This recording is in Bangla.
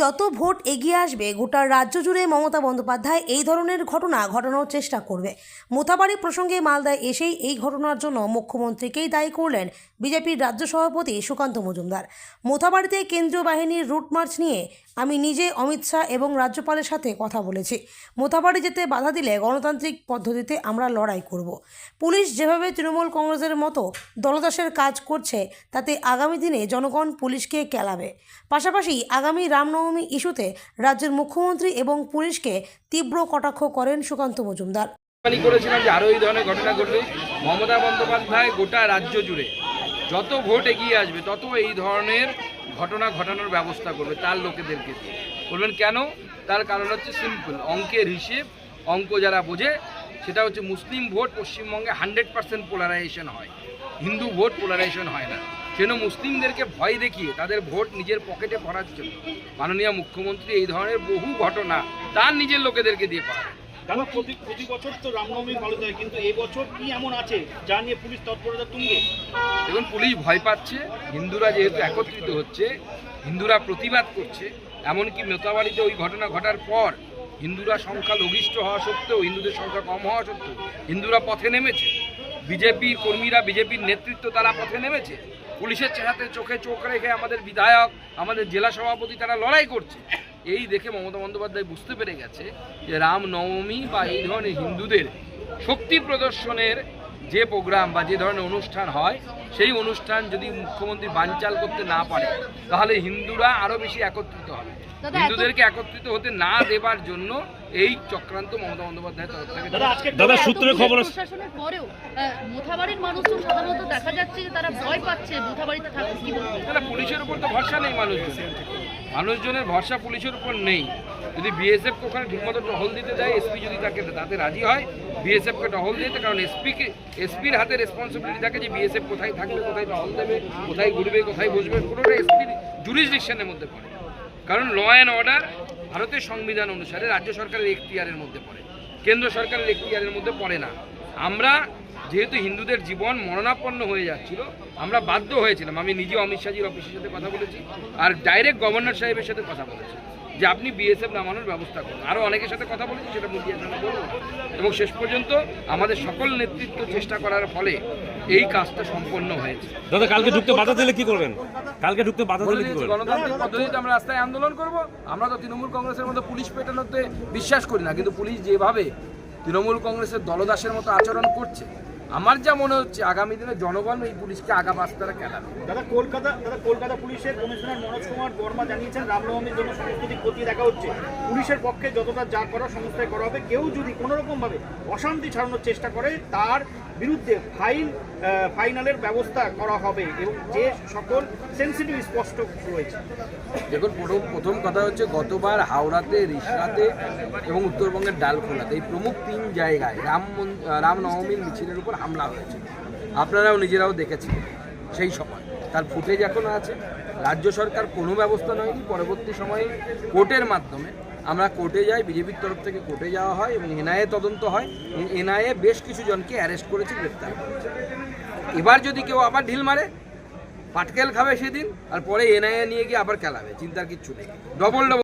যত ভোট এগিয়ে আসবে, গোটা রাজ্য জুড়ে মমতা বন্দ্যোপাধ্যায় এই ধরনের ঘটনা ঘটানোর চেষ্টা করবে। মোথাবাড়ি প্রসঙ্গে মালদায় এসেই এই ঘটনার জন্য মুখ্যমন্ত্রীকেই দায়ী করলেন বিজেপির রাজ্য সভাপতি সুকান্ত মজুমদার। মোথাবাড়িতে কেন্দ্রীয় বাহিনীর রুট মার্চ নিয়ে আমি নিজে অমিত শাহ এবং রাজ্যপালের সাথে কথা বলেছি। মোথাবাড়ি যেতে বাধা দিলে গণতান্ত্রিক পদ্ধতিতে আমরা লড়াই করব। পুলিশ যেভাবে তৃণমূল কংগ্রেসের মতো দলদাসের কাজ করছে, তাতে আগামী দিনে জনগণ পুলিশকে কেলাবে। পাশাপাশি আগামী রামনবমী ইস্যুতে রাজ্যের মুখ্যমন্ত্রী এবং পুলিশকে তীব্র কটাক্ষ করেন সুকান্ত মজুমদার। করেছিলাম যে আরও এই ধরনের ঘটনা ঘটলে মমতা বন্দ্যোপাধ্যায় গোটা রাজ্য জুড়ে যত ভোট এগিয়ে আসবে, তত এই ধরনের ঘটনা ঘটানোর ব্যবস্থা করবে তার লোকেদেরকে দিয়ে। বলবেন কেন? তার কারণ হচ্ছে সিম্পল অঙ্কের হিসেব অঙ্ক যারা বোঝে সেটা হচ্ছে মুসলিম ভোট পশ্চিমবঙ্গে হান্ড্রেড পার্সেন্ট পোলারাইজেশন হয়। হিন্দু ভোট পোলারাইজেশন হয় না। সেজন্য মুসলিমদেরকে ভয় দেখিয়ে তাদের ভোট নিজের পকেটে ভরার জন্য? মাননীয় মুখ্যমন্ত্রী এই ধরনের বহু ঘটনা তার নিজের লোকেদেরকে দিয়ে পারে দাদা প্রতি প্রতি বছর তো রামনবমী পালিত হয় কিন্তু কি এমন আছে যা নিয়ে পুলিশ তৎপরতা দেখুন পুলিশ ভয় পাচ্ছে হিন্দুরা যেহেতু একত্রিত হচ্ছে, হিন্দুরা প্রতিবাদ করছে, এমনকি মেতাবাড়িতে ওই ঘটনা ঘটার পর হিন্দুরা সংখ্যা লঘিষ্ঠ হওয়া সত্ত্বেও, হিন্দুদের সংখ্যা কম হওয়া সত্ত্বেও হিন্দুরা পথে নেমেছে। বিজেপির কর্মীরা, বিজেপির নেতৃত্ব তারা পথে নেমেছে। পুলিশের চেহারাতে চোখে চোখ রেখে আমাদের বিধায়ক, আমাদের জেলা সভাপতি তারা লড়াই করছে। এই দেখে মমতা বন্দ্যোপাধ্যায় বুঝতে পেরে গেছে যে রামনবমী বা এই ধরনের হিন্দুদের শক্তি প্রদর্শনের যে প্রোগ্রাম বা যে ধরনের অনুষ্ঠান হয় সেই অনুষ্ঠান যদি মুখ্যমন্ত্রী বানচাল করতে না পারে তাহলে হিন্দুরা আরও বেশি একত্রিত হবে। হিন্দুদেরকে একত্রিত হতে না দেবার জন্য এই চক্রান্ত মমতা বন্দ্যোপাধ্যায়ের তরফ থেকে দাদা সূত্রে খবর প্রশাসনের পরেও মোথাবাড়ির মানুষজন সাধারণত দেখা যাচ্ছে যে তারা ভয় পাচ্ছে মোথাবাড়িতে থাকতে। কি তাহলে পুলিশের উপর তো ভরসা নেই মানুষজনের। মানুষজনের ভরসা পুলিশের উপর নেই। যদি বিএসএফ ওখানে ঠিকমতো টহল দিতে দেয় এসপি যদি তাকে তাতে রাজি হয় বিএসএফকে টহল দিতে কারণ এসপিকে এসপির হাতে রেসপন্সিবিলিটি থাকে যে বিএসএফ কোথায় থাকবে, কোথায় টহল দেবে, কোথায় ঘুরবে, কোথায় বসবে, পুরোটা এসপির জুরিসডিকশনের মধ্যে পড়ে। কারণ ল অ্যান্ড অর্ডার ভারতের সংবিধান অনুসারে রাজ্য সরকারের এখতিয়ারের মধ্যে পড়ে। কেন্দ্র সরকারের এখতিয়ারের মধ্যে পড়ে না। আমরা যেহেতু হিন্দুদের জীবন মরণাপন্ন হয়ে যাচ্ছিল, আমরা বাধ্য হয়েছিলাম। আমি নিজে অমিত শাহজির অফিসের সাথে কথা বলেছি, আর ডাইরেক্ট গভর্নর সাহেবের সাথে কথা বলেছি। যে আপনি বিএসএফ নামানোর ব্যবস্থা করুন। আরও অনেকের সাথে কথা বলেছি সেটা মিডিয়ার সামনে বলব। এবং শেষ পর্যন্ত আমাদের সকল নেতৃত্ব চেষ্টা করার ফলে এই কাজটা সম্পন্ন হয়েছে। দাদা কালকে ঢুকতে বাধা দিলে কি করবেন? কালকে ঢুকতে বাধা দিলে কি করবেন? গণতান্ত্রিক পদ্ধতিতে আমরা রাস্তায় আন্দোলন করব। আমরা তো তৃণমূল কংগ্রেসের মতো পুলিশ পেটানোতে বিশ্বাস করি না কিন্তু পুলিশ যেভাবে তৃণমূল কংগ্রেসের দলদাসের মতো আচরণ করছে আমার যা মনে হচ্ছে আগামী দিনে জনগণ এই পুলিশকে আগা পাঁচতারা কেলাবে দাদা কলকাতা দাদা কলকাতা পুলিশের কমিশনার মনোজ কুমার বর্মা জানিয়েছেন রামনবমীর জন্য সমস্ত দিক খতিয়ে দেখা হচ্ছে। পুলিশের পক্ষে যতটা যা করা সংস্থায় করা হবে কেউ যদি কোনো রকম অশান্তি ছাড়ানোর চেষ্টা করে তার বিরুদ্ধে ফাইন ফাইনালের ব্যবস্থা করা হবে এবং যে সকল সেন্সিটিভ স্পষ্ট রয়েছে। দেখুন প্রথম প্রথম কথা হচ্ছে গতবার হাওড়াতে রিসরাতে এবং উত্তরবঙ্গের ডালখোলাতে এই প্রমুখ তিন জায়গায় রাম মন- রামনবমীর মিছিলের উপর হামলা হয়েছে। আপনারাও নিজেরাও দেখেছেন সেই সময়। তার ফুটেজ এখনও আছে। রাজ্য সরকার কোনো ব্যবস্থা নেয়নি। পরবর্তী সময়ে কোর্টের মাধ্যমে আমরা কোর্টে যাই, বিজেপির তরফ থেকে কোর্টে যাওয়া হয় এবং এনআইএ তদন্ত হয়। এবং এনআইএ বেশ কিছু জনকে অ্যারেস্ট করেছে, গ্রেপ্তার এবার যদি কেউ আবার ঢিল মারে, পাটকেল খাবে সেদিন আর পরে এনআইএ নিয়ে গিয়ে আবার খেলাবে, চিন্তার কিচ্ছু নেই। Double double